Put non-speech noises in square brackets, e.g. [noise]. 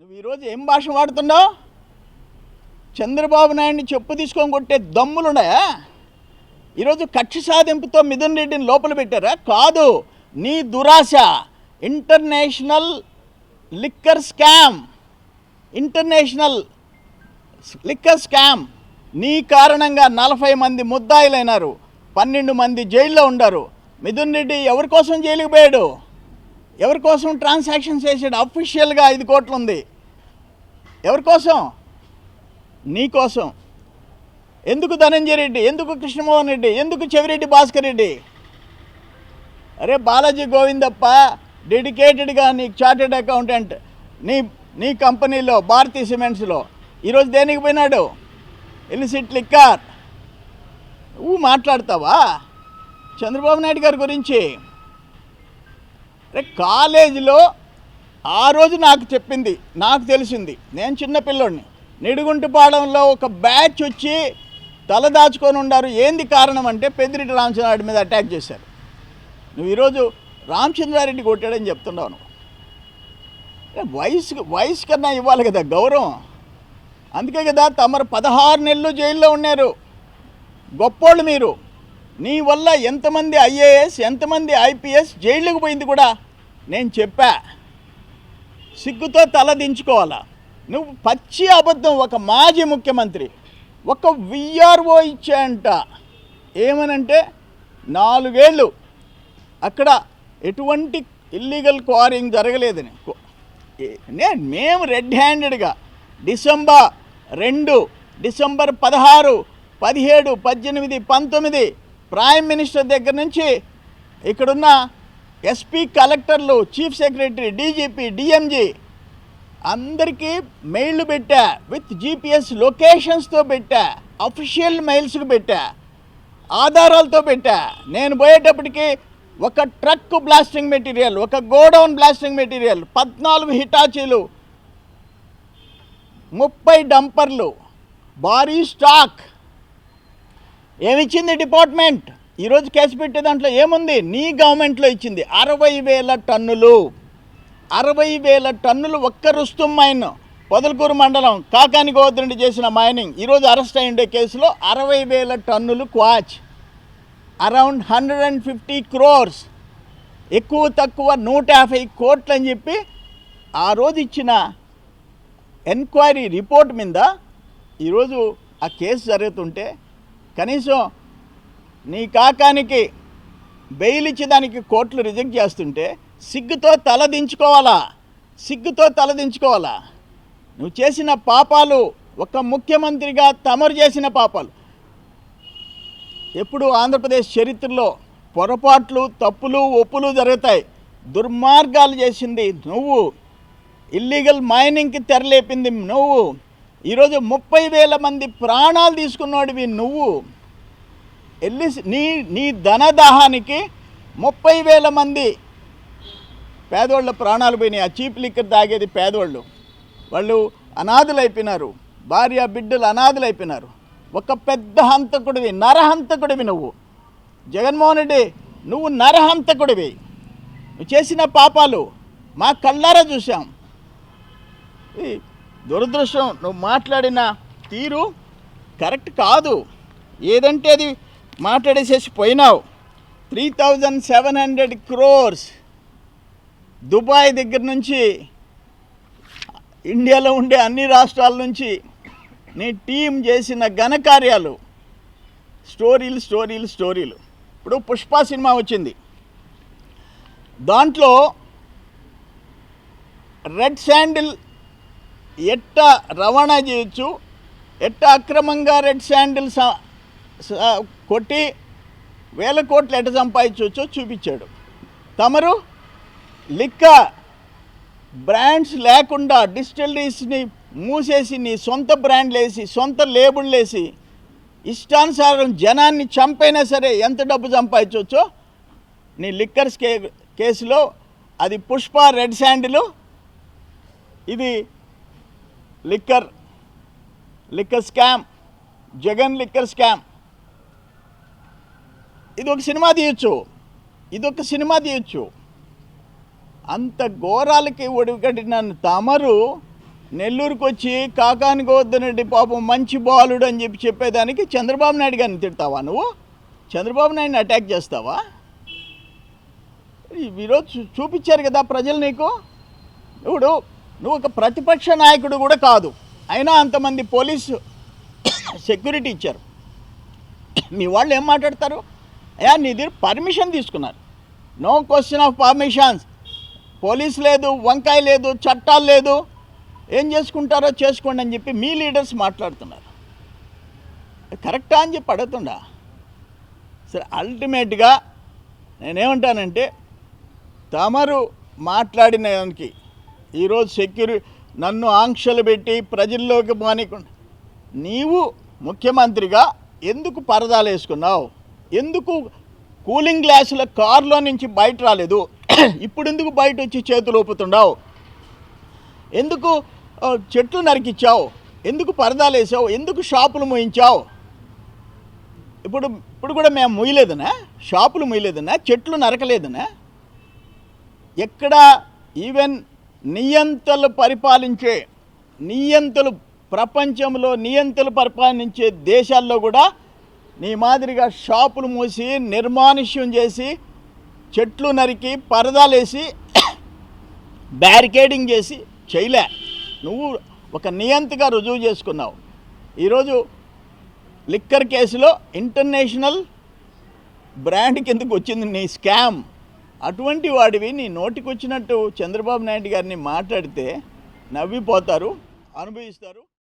నువ్వు ఈరోజు ఏం భాష వాడుతున్నావు? చంద్రబాబు నాయుడిని చెప్పు తీసుకొని కొట్టే దమ్ములున్నాయా ఈరోజు కక్ష సాధింపుతో మిథున్ రెడ్డిని లోపల పెట్టారా? కాదు నీ దురాశ. International liquor scam. International liquor scam. నీ కారణంగా నలభై మంది ముద్దాయిలైనారు పన్నెండు మంది జైల్లో ఉండారు. మిథున్ రెడ్డి ఎవరి కోసం జైలుకి పోయాడు? ఎవరి కోసం ట్రాన్సాక్షన్ చేసాడు? అఫీషియల్గా ఐదు కోట్లు ఉంది ఎవరి కోసం? నీ కోసం. ఎందుకు ధనంజయ రెడ్డి? ఎందుకు కృష్ణమోహన్ రెడ్డి? ఎందుకు చెవిరెడ్డి భాస్కర్ రెడ్డి? అరే బాలాజీ గోవిందప్ప డెడికేటెడ్గా నీ చార్టెడ్ అకౌంటెంట్ నీ నీ కంపెనీలో భారతీ సిమెంట్స్లో. ఈరోజు దేనికి పోయినాడు? ఎలిసిట్ లిక్కార్ నువ్వు మాట్లాడతావా? చంద్రబాబు నాయుడు గారి గురించి. అంటే కాలేజీలో ఆ రోజు నాకు చెప్పింది నాకు తెలిసింది. నేను చిన్న పిల్లోడిని. నిడుగుంటుపాడంలో ఒక బ్యాచ్ వచ్చి తల దాచుకొని ఉండారు. ఏంది కారణం అంటే పెద్దిరెడ్డి రామచంద్రారెడ్డి మీద అటాక్ చేశారు. నువ్వు ఈరోజు రామచంద్రారెడ్డి కొట్టాడని చెప్తున్నావు నువ్వు. వయసు వయసు కన్నా ఇవ్వాలి కదా గౌరవం. అందుకే కదా తమరు పదహారు నెలలు జైల్లో ఉన్నారు. గొప్పోళ్ళు మీరు. నీ వల్ల ఎంతమంది ఐఏఎస్ ఎంతమంది ఐపీఎస్ జైళ్ళకు పోయింది కూడా నేను చెప్పా. సిగ్గుతో తల దించుకోవాలా. నువ్వు పచ్చి అబద్ధం ఒక మాజీ ముఖ్యమంత్రి ఒక విఆర్ఓ ఇచ్చాయంట. ఏమనంటే నాలుగేళ్ళు అక్కడ ఎటువంటి ఇల్లీగల్ క్వారింగ్ జరగలేదని. నే నేను మేము రెడ్ హ్యాండెడ్గా డిసెంబర్ రెండు డిసెంబర్ పదహారు పదిహేడు పద్దెనిమిది పంతొమ్మిది ప్రైమ్ మినిస్టర్ దగ్గర నుంచి ఇక్కడున్న ఎస్పీ కలెక్టర్లు చీఫ్ సెక్రటరీ డీజీపీ డిఎంజీ అందరికీ మెయిల్ పెట్టా విత్ జీపీఎస్ లొకేషన్స్తో పెట్టా అఫీషియల్ మెయిల్స్కి పెట్టా ఆధారాలతో పెట్టా. నేను పోయేటప్పటికి ఒక ట్రక్ బ్లాస్టింగ్ మెటీరియల్ ఒక గోడౌన్ బ్లాస్టింగ్ మెటీరియల్ పద్నాలుగు హిటాచీలు ముప్పై డంపర్లు భారీ స్టాక్ ఏమిచ్చింది డిపార్ట్మెంట్? ఈరోజు కేసు పెట్టే దాంట్లో ఏముంది? నీ గవర్నమెంట్లో ఇచ్చింది అరవై వేల టన్నులు. అరవై వేల టన్నులు ఒక్క రుస్తుం మైన్ పొదలకూరు మండలం కాకాని గోవర్ధనుడి చేసిన మైనింగ్. ఈరోజు అరెస్ట్ అయ్యిండే కేసులో అరవై వేల టన్నులు క్వాచ్. Around hundred and fifty crores. ఎక్కువ తక్కువ నూట యాభై కోట్లు అని చెప్పి ఆ రోజు ఇచ్చిన ఎంక్వైరీ రిపోర్ట్ మీద ఈరోజు ఆ కేసు జరుగుతుంటే కనీసం నీ కాకానికి బెయిల్ ఇచ్చేదానికి కోర్టులు రిజెక్ట్ చేస్తుంటే సిగ్గుతో తల దించుకోవాలా? సిగ్గుతో తలదించుకోవాలా నువ్వు చేసిన పాపాలు ఒక ముఖ్యమంత్రిగా తమరు చేసిన పాపాలు. ఎప్పుడు ఆంధ్రప్రదేశ్ చరిత్రలో పొరపాట్లు తప్పులు ఒప్పులు జరుగుతాయి. దుర్మార్గాలు చేసింది నువ్వు. ఇల్లీగల్ మైనింగ్కి తెరలేపింది నువ్వు. ఈరోజు ముప్పై వేల మంది ప్రాణాలు తీసుకున్నవాడివి నువ్వు. వెళ్ళి నీ నీ ధనదాహానికి ముప్పై వేల మంది పేదోళ్ళ ప్రాణాలు పోయినాయి. ఆ చీప్ లిక్కర్ తాగేది పేదోళ్ళు. వాళ్ళు అనాథులు అయిపోయినారు భార్య బిడ్డలు అనాథులు అయిపోయినారు ఒక పెద్ద హంతకుడివి నరహంతకుడివి నువ్వు. జగన్మోహన్ రెడ్డి నువ్వు నరహంతకుడివి. నువ్వు చేసిన పాపాలు మా కళ్ళారా చూసాం ఈ దురదృష్టం నువ్వు మాట్లాడిన తీరు కరెక్ట్ కాదు. ఏదంటే అది మాట్లాడేసేసి పోయినావు. Three thousand seven hundred crores Dubai దగ్గర నుంచి ఇండియాలో ఉండే అన్ని రాష్ట్రాల నుంచి నీ టీం చేసిన ఘనకార్యాలు స్టోరీలు స్టోరీలు స్టోరీలు. ఇప్పుడు పుష్ప సినిమా వచ్చింది. దాంట్లో రెడ్ శాండిల్ ఎట్ట రవాణా చేయొచ్చు? ఎట్ట అక్రమంగా రెడ్ శాండిల్ కొట్టి వేల కోట్లు ఎట్ట సంపాదించవచ్చో చూపించాడు. తమరు లిక్క బ్రాండ్స్ లేకుండా డిస్టిలరీస్ని మూసేసి నీ సొంత బ్రాండ్లు వేసి సొంత లేబుళ్ళు వేసి ఇష్టానుసారం జనాన్ని చంపైనా సరే ఎంత డబ్బు సంపాదించవచ్చో నీ లిక్కర్స్ కే కేసులో అది పుష్ప రెడ్ శాండిలు. ఇది liquor liquor scam Jagan liquor scam. ఇది ఒక సినిమా తీయచ్చు. ఇది ఒక సినిమా తీయచ్చు. అంత ఘోరాలకి ఒడిగట్టిన తమరు నెల్లూరుకు వచ్చి కాకాని గోవర్ధన్ రెడ్డి పాపం మంచి బాలుడు అని చెప్పి చెప్పేదానికి చంద్రబాబు నాయుడు గారిని తిడతావా నువ్వు? చంద్రబాబు నాయుడిని అటాక్ చేస్తావా? ఈరోజు చూ- చూపించారు కదా ప్రజలు నీకు? ఇప్పుడు నువ్వు ఒక ప్రతిపక్ష నాయకుడు కూడా కాదు. అయినా అంతమంది పోలీసు సెక్యూరిటీ ఇచ్చారు. మీ వాళ్ళు ఏం మాట్లాడతారు? అయ్యా నీ దగ్గర పర్మిషన్ తీసుకున్నారు. No question of permissions police లేదు వంకాయ లేదు చట్టాలు లేదు. ఏం చేసుకుంటారో చేసుకోండి అని చెప్పి మీ లీడర్స్ మాట్లాడుతున్నారు. కరెక్టా అని చెప్పి అడుగుతుండా? సరే అల్టిమేట్గా నేనేమంటానంటే తమరు మాట్లాడిన దానికి ఈరోజు సెక్యూరి నన్ను ఆంక్షలు పెట్టి ప్రజల్లోకి మానికుండా నీవు ముఖ్యమంత్రిగా ఎందుకు పరదాలు వేసుకున్నావు? ఎందుకు కూలింగ్ గ్లాసుల కారులో నుంచి బయట రాలేదు? [clears throat] ఇప్పుడు ఎందుకు బయట వచ్చి చేతులు ఊపుతున్నావు ఎందుకు చెట్లు నరికిచ్చావు? ఎందుకు పరదాలు వేసావు? ఎందుకు షాపులు మూయించావు? ఇప్పుడు ఇప్పుడు కూడా మేము ముయ్యలేదనా షాపులు ముయ్యలేదనా చెట్లు నరకలేదనా? ఎక్కడ ఈవెన్ నియంతలు పరిపాలించే నియంతలు ప్రపంచంలో నియంతలు పరిపాలించే దేశాల్లో కూడా నీ మాదిరిగా షాపులు మూసి నిర్మానుష్యం చేసి చెట్లు నరికి పరదాలేసి బ్యారికేడింగ్ చేసి చేయలే. నువ్వు ఒక నియంతగా రుజువు చేసుకున్నావు. ఈరోజు లిక్కర్ కేసులో ఇంటర్నేషనల్ బ్రాండ్ కిందకు వచ్చింది నీ స్కామ్. అటువంటి వాడివి నీ నోటికొచ్చినట్టు చంద్రబాబు నాయుడు గారిని మాట్లాడితే నవ్విపోతారు అనుభవిస్తారు.